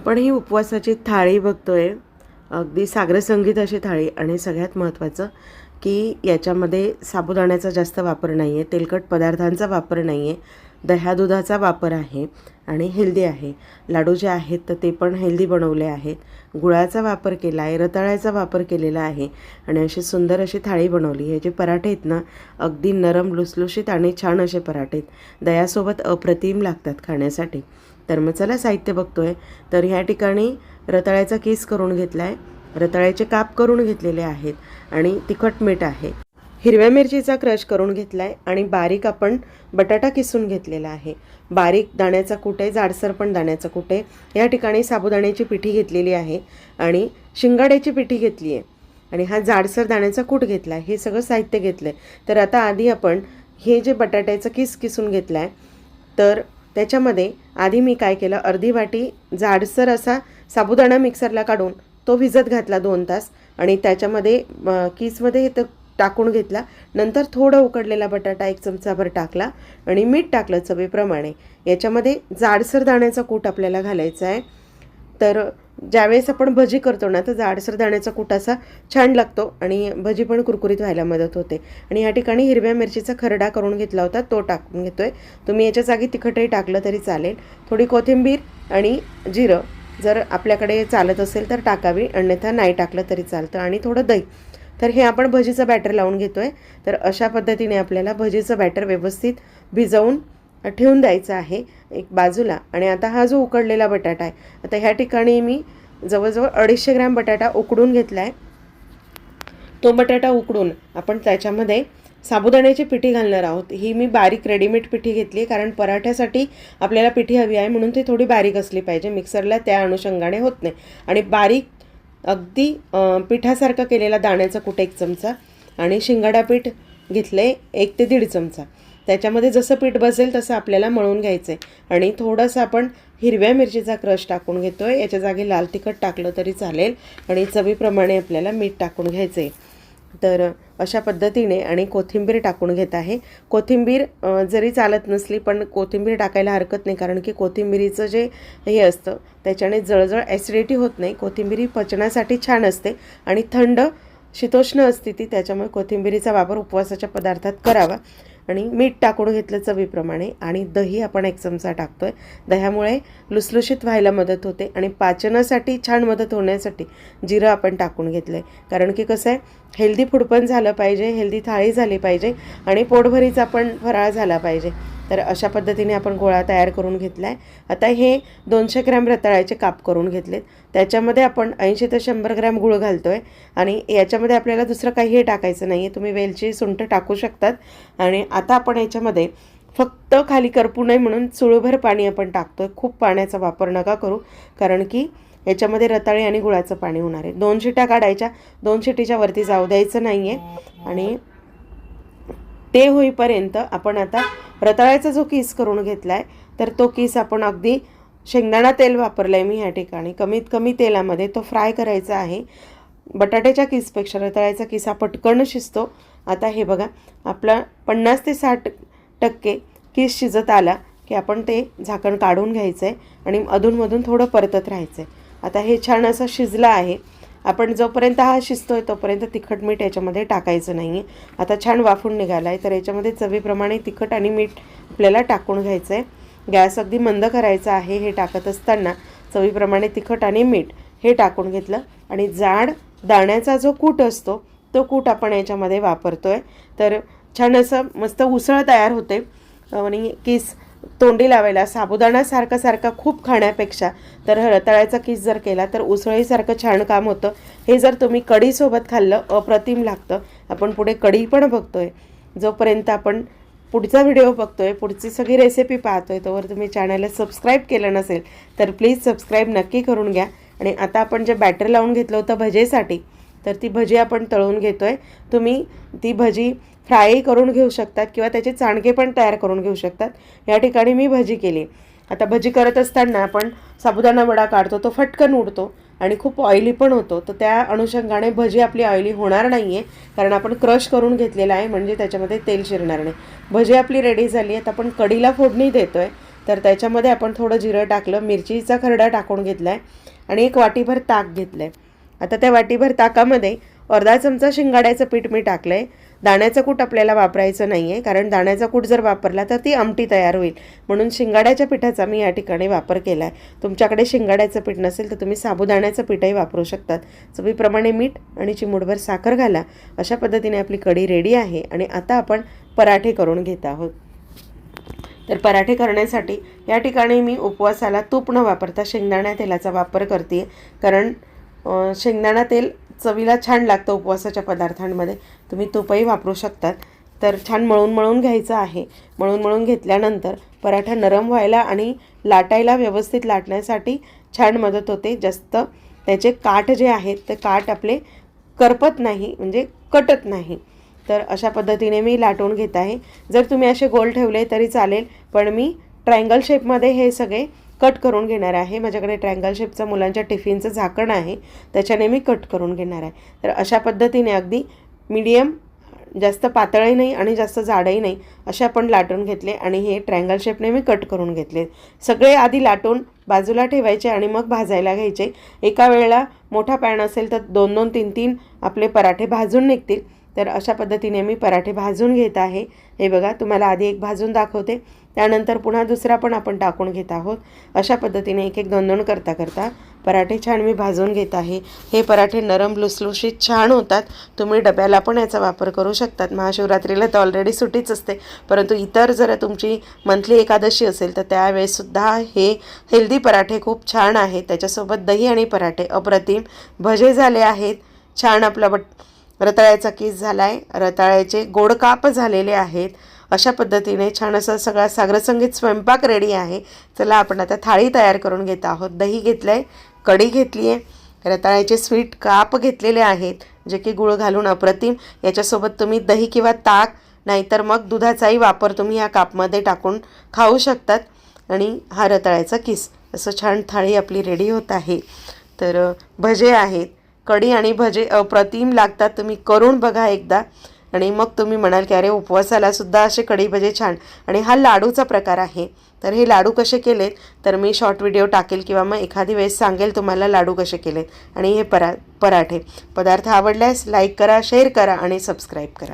आपण ही उपवासाची थाळी बघतोय. अगदी सागरसंगीत अशी थाळी आणि सगळ्यात महत्त्वाचं की याच्यामध्ये साबुदाण्याचा जास्त वापर नाही आहे तेलकट पदार्थांचा वापर नाही आहे दह्या दुधाचा वापर आहे आणि हेल्दी आहे. लाडू जे आहेत तर ते पण हेल्दी बनवले आहेत. गुळाचा वापर केला आहे रताळ्याचा वापर केलेला आहे आणि अशी सुंदर अशी थाळी बनवली. हे जे पराठे आहेत ना अगदी नरम लुसलुशीत आणि छान असे पराठे आहेत. दह्यासोबत अप्रतिम लागतात खाण्यासाठी. तर मग चला साहित्य बघतो आहे तर ह्या ठिकाणी रताळ्याचा केस करून घेतला आहे रताळ्याचे काप करून घेतलेले आहेत आणि तिखट मीठ आहे. हिरव्या मिरचीचा क्रश करून घेतला आहे आणि बारीक आपण बटाटा किसून घेतलेला आहे. बारीक दाण्याचा कुटे जाडसर पण दाण्याचा आहे या ठिकाणी साबुदाण्याची पिठी घेतलेली आहे आणि शिंगाड्याची पिठी घेतली आहे. आणि हा जाडसर दाण्याचा कूट घेतला आहे हे सगळं साहित्य घेतलं आहे तर आता आधी आपण हे जे बटाट्याचं किस किसून घेतलं आहे तर त्याच्यामध्ये आधी मी काय केलं अर्धी वाटी जाडसर असा साबुदाणा मिक्सरला काढून तो भिजत घातला दोन तास. आणि त्याच्यामध्ये किसमध्ये तर टाकून घेतला. नंतर थोडं उकडलेला बटाटा एक चमचाभर टाकला आणि मीठ टाकलं चवीप्रमाणे. याच्यामध्ये जाडसर दाण्याचा कूट आपल्याला घालायचा आहे. तर ज्यावेळेस आपण भजी करतो ना तर जाडसर दाण्याचा कूट असा छान लागतो आणि भजी पण कुरकुरीत व्हायला मदत होते. आणि या ठिकाणी हिरव्या मिरचीचा खरडा करून घेतला होता तो टाकून घेतो आहे तुम्ही याच्या जागी तिखटही टाकलं तरी चालेल. थोडी कोथिंबीर आणि जिरं जर आपल्याकडे चालत असेल तर टाकावी अन्यथा नाही टाकलं तरी चालतं. आणि थोडं दही. तर हे आपण भजीचं बॅटर लावून घेतो आहे तर अशा पद्धतीने आपल्याला भजीचं बॅटर व्यवस्थित भिजवून ठेवून द्यायचं आहे एक बाजूला. आणि आता हा जो उकडलेला बटाटा आहे आता ह्या ठिकाणी मी जवळजवळ अडीचशे ग्रॅम बटाटा उकडून घेतला आहे तो बटाटा उकडून आपण त्याच्यामध्ये साबुदाण्याची पिठी घालणार आहोत. ही मी बारीक रेडीमेड पिठी घेतली कारण पराठ्यासाठी आपल्याला पिठी हवी आहे म्हणून ती थोडी बारीक असली पाहिजे. मिक्सरला त्या अनुषंगाने होत नाही. आणि बारीक अगदी पिठासारखं केलेला दाण्याचा कुठे एक चमचा आणि शिंगाडा पीठ घेतले एक ते दीड चमचा. त्याच्यामध्ये जसं पीठ बसेल तसं आपल्याला मळून घ्यायचं आहे आणि थोडंसं आपण हिरव्या मिरचीचा क्रश टाकून घेतो आहे याच्या जागी लाल तिखट टाकलं तरी चालेल आणि चवीप्रमाणे आपल्याला मीठ टाकून घ्यायचं आहे तर अशा पद्धतीने आणि कोथिंबीर टाकून घेत आहे. कोथिंबीर जरी चालत नसली पण कोथिंबीर टाकायला हरकत नाही कारण की कोथिंबीरीचं जे हे असतं त्याच्याने जळजळ ॲसिडिटी होत नाही. कोथिंबीरी पचनासाठी छान असते आणि थंड शीतोष्ण असते ती त्याच्यामुळे कोथिंबीरीचा वापर उपवासाच्या पदार्थात करावा. आणि मीठ टाकून घेतलं चवीप्रमाणे आणि दही आपण एक चमचा टाकतो आहे दह्यामुळे लुसलुशीत व्हायला मदत होते आणि पाचनासाठी छान मदत होण्यासाठी जिरं आपण टाकून घेतलं आहे कारण की कसं आहे हेल्दी फूड पण झालं पाहिजे हेल्दी थाळी झाली पाहिजे आणि पोटभरीचा पण फराळ झाला पाहिजे. तर अशा पद्धतीने आपण गोळा तयार करून घेतला आहे आता हे दोनशे ग्रॅम रताळ्याचे काप करून घेतलेत. त्याच्यामध्ये आपण ऐंशी ते शंभर ग्रॅम गुळ घालतो आहे आणि याच्यामध्ये आपल्याला दुसरं काहीही टाकायचं नाही आहे तुम्ही वेलची सुंठ टाकू शकतात आणि आता आपण याच्यामध्ये फक्त खाली करपू नये म्हणून चुळभर पाणी आपण टाकतो आहे खूप पाण्याचा वापर नका करू कारण की याच्यामध्ये रताळी आणि गुळाचं पाणी होणार आहे. दोन शिट्या काढायच्या. दोन शिटीच्या वरती जाऊ द्यायचं नाही आहे आणि ते होईपर्यंत आपण आता रताळ्याचा जो किस करून घेतला आहे तर तो किस आपण अगदी शेंगदाणा तेल वापरलं आहे मी ह्या ठिकाणी. कमीत कमी तेलामध्ये तो फ्राय करायचा आहे. बटाट्याच्या किसपेक्षा रताळ्याचा किस हा पटकन शिजतो. आता हे बघा आपला पन्नास ते साठ टक्के किस शिजत आला की आपण ते झाकण काढून घ्यायचं आहे आणि अधूनमधून थोडं परतत राहायचं आहे आता हे छान असं शिजलं आहे. आपण जोपर्यंत हा शिजतो आहे तोपर्यंत तिखट मीठ याच्यामध्ये टाकायचं नाही आहे आता छान वाफून निघाला आहे तर याच्यामध्ये चवीप्रमाणे तिखट आणि मीठ आपल्याला टाकून घ्यायचं आहे गॅस अगदी मंद करायचा आहे हे टाकत असताना चवीप्रमाणे तिखट आणि मीठ हे टाकून घेतलं आणि जाड दाण्याचा जो कूट असतो तो कूट आपण याच्यामध्ये वापरतो आहे तर छान असं मस्त उसळ तयार होते. आणि किस तोंडी लावायला साबुदाणा सारखा खूप खाण्यापेक्षा तर रताळ्याचा किस जर केला तर उसळीसारखं छान काम होतं. हे जर तुम्ही कढीसोबत खाल्लं अप्रतिम लागतं. आपण पुढे कढी पण बघतोय. जोपर्यंत आपण पुढचा व्हिडिओ बघतोय पुढची सगळी रेसिपी पाहतोय तोवर तुम्ही चॅनलला सबस्क्राईब केलं नसेल तर प्लीज सबस्क्राईब नक्की करून घ्या. आणि आता आपण जे बॅटर लावून घेतलं होतं भजेसाठी तर ती भजी आपण तळून घेतो आहे तुम्ही ती भजी फ्रायही करून घेऊ शकतात किंवा त्याचे चाणके पण तयार करून घेऊ शकतात. या ठिकाणी मी भजी केली. आता भजी करत असताना आपण साबुदाणा वडा काढतो तो फटकन उडतो आणि खूप ऑइली पण होतो. तर त्या अनुषंगाने भजी आपली ऑइली होणार नाही आहे कारण आपण क्रश करून घेतलेला आहे म्हणजे त्याच्यामध्ये तेल शिरणार नाही. भजी आपली रेडी झाली आहे आता आपण कढीला फोडणी देतो आहे तर त्याच्यामध्ये आपण थोडं जिरं टाकलं मिरचीचा खरडा टाकून घेतला आहे आणि एक वाटीभर ताक घेतलं आहे आता त्या वाटीभर ताकामध्ये अर्धा चमचा शिंगाड्याचं पीठ मी टाकलं आहे दाण्याचं कूट आपल्याला वापरायचं नाही आहे कारण दाण्याचा कूट जर वापरला तर ती आमटी तयार होईल. म्हणून शिंगाड्याच्या पिठाचा मी या ठिकाणी वापर केला आहे तुमच्याकडे शिंगाड्याचं पीठ नसेल तर तुम्ही साबुदाण्याचं पीठही वापरू शकतात. चवीप्रमाणे मीठ आणि चिमूटभर साखर घाला. अशा पद्धतीने आपली कढी रेडी आहे आणि आता आपण पराठे करून घेत आहोत. तर पराठे करण्यासाठी या ठिकाणी मी उपवासाला तूप न वापरता शेंगदाणा तेलाचा वापर करते कारण शेंगदाणा तेल चवीला छान लागतं उपवासाच्या पदार्थांमध्ये. तुम्ही तूपही वापरू शकतात. तर छान मळून मळून घ्यायचं आहे. मळून मळून घेतल्यानंतर पराठा नरम व्हायला आणि लाटायला व्यवस्थित लाटण्यासाठी छान मदत होते. जास्त त्याचे काठ जे आहेत ते काठ आपले करपत नाही म्हणजे कटत नाही. तर अशा पद्धतीने मी लाटून घेत आहे. जर तुम्ही असे गोल ठेवले तरी चालेल पण मी ट्रायंगल शेपमध्ये हे सगळे कट करून घेणार आहे. माझ्याकडे ट्रायंगल शेपचं मुलांच्या टिफिनचं झाकण आहे त्याच्याने मी कट करून घेणार आहे. तर अशा पद्धतीने अगदी मीडियम जास्त पातळही नाही आणि जास्त जाडही नाही असे आपण लाटून घेतले आणि हे ट्रँगल शेपने मी कट करून घेतले. सगळे आधी लाटून बाजूला ठेवायचे आणि मग भाजायला घ्यायचे. एका वेळेला मोठा पॅन असेल तर दोन दोन तीन तीन आपले पराठे भाजून निघतील. तर अशा पद्धतीने मी पराठे भाजून घेत आहे. हे बघा तुम्हाला आधी एक भाजून दाखवते. त्यानंतर पुन्हा दुसरा पण आपण टाकून घेत आहोत. अशा पद्धतीने एक एक दोन दोन करता करता पराठे छान मी भाजून घेत आहे. हे पराठे नरम लुसलुशीत छान होतात. तुम्ही डब्याला पण याचा वापर करू शकतात. महाशिवरात्रीला तर ऑलरेडी सुटीच असते. परंतु इतर जर तुमची मंथली एकादशी असेल तर त्यावेळेससुद्धा हे हेल्दी पराठे खूप छान आहेत. त्याच्यासोबत दही आणि पराठे अप्रतिम. भजे झाले आहेत. छान आपलं बट रताळ्याचा किस झाला आहे रताळ्याचे गोड काप झालेले आहेत. अशा पद्धतीने छान असा सगळा सागरसंगीत स्वयंपाक रेडी आहे. चला आपण आता थाळी तयार करून घेत आहोत. दही घेतलं आहे कढी घेतली आहे रताळ्याचे स्वीट काप घेतलेले आहेत जे की गुळ घालून अप्रतिम. याच्यासोबत तुम्ही दही किंवा ताक नाहीतर मग दुधाचाही वापर तुम्ही या कापमध्ये टाकून खाऊ शकतात. आणि हा रताळ्याचा किस. असं छान थाळी आपली रेडी होत आहे. तर भजे आहेत. कढी आणि भजे अप्रतिम लागतात तुम्ही करून बघा एकदा. आणि मग तुम्ही म्हणाल की अरे उपवासाला सुद्धा असे कढी भजे छान. आणि हा लाडूचा प्रकार आहे. तर हे लाडू कसे केलेत? तर मी शॉर्ट व्हिडिओ टाकेल किंवा मग एखादी वेळेस सांगेल तुम्हाला लाडू कसे केले आणि हे परा पराठे. पदार्थ आवडल्यास लाईक करा शेअर करा आणि सबस्क्राईब करा.